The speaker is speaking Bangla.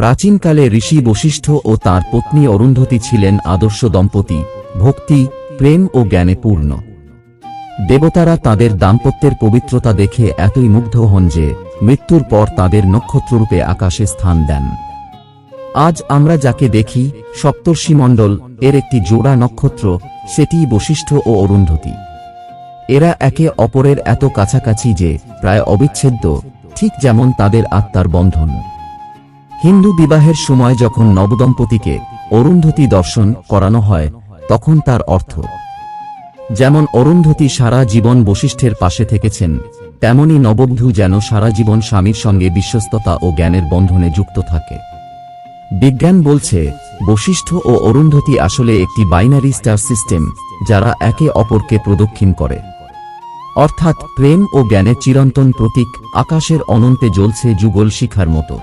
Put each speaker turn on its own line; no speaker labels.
প্রাচীনকালে ঋষি বশিষ্ঠ ও তার পত্নী অরুন্ধতী ছিলেন আদর্শ দম্পতি, ভক্তি, প্রেম ও জ্ঞানে পূর্ণ। দেবতারা তাদের দাম্পত্যের পবিত্রতা দেখে এতই মুগ্ধ হন যে মৃত্যুর পর তাদের নক্ষত্ররূপে আকাশে স্থান দেন। আজ আমরা যাকে দেখি সপ্তর্ষিমণ্ডল এর একটি জোড়া নক্ষত্র সেটিই বশিষ্ঠ ও অরুন্ধতী। এরা একে অপরের এত কাছাকাছি যে প্রায় অবিচ্ছেদ্য, ঠিক যেমন তাদের আত্মার বন্ধন। হিন্দু বিবাহের সময় যখন নবদম্পতিকে অরুন্ধতী দর্শন করানো হয়, তখন তার অর্থ, যেমন অরুন্ধতী সারা জীবন বশিষ্ঠের পাশে থেকেছেন, তেমনি নববধূ যেন সারা জীবন স্বামীর সঙ্গে বিশ্বস্ততা ও জ্ঞানের বন্ধনে যুক্ত থাকে। বিজ্ঞান বলছে, বশিষ্ঠ ও অরুন্ধতী আসলে একটি বাইনারি স্টার সিস্টেম যারা একে অপরকে প্রদক্ষিণ করে। অর্থাৎ প্রেম ও জ্ঞানের চিরন্তন প্রতীক আকাশের অনন্তে জ্বলছে যুগল শিখার মতো।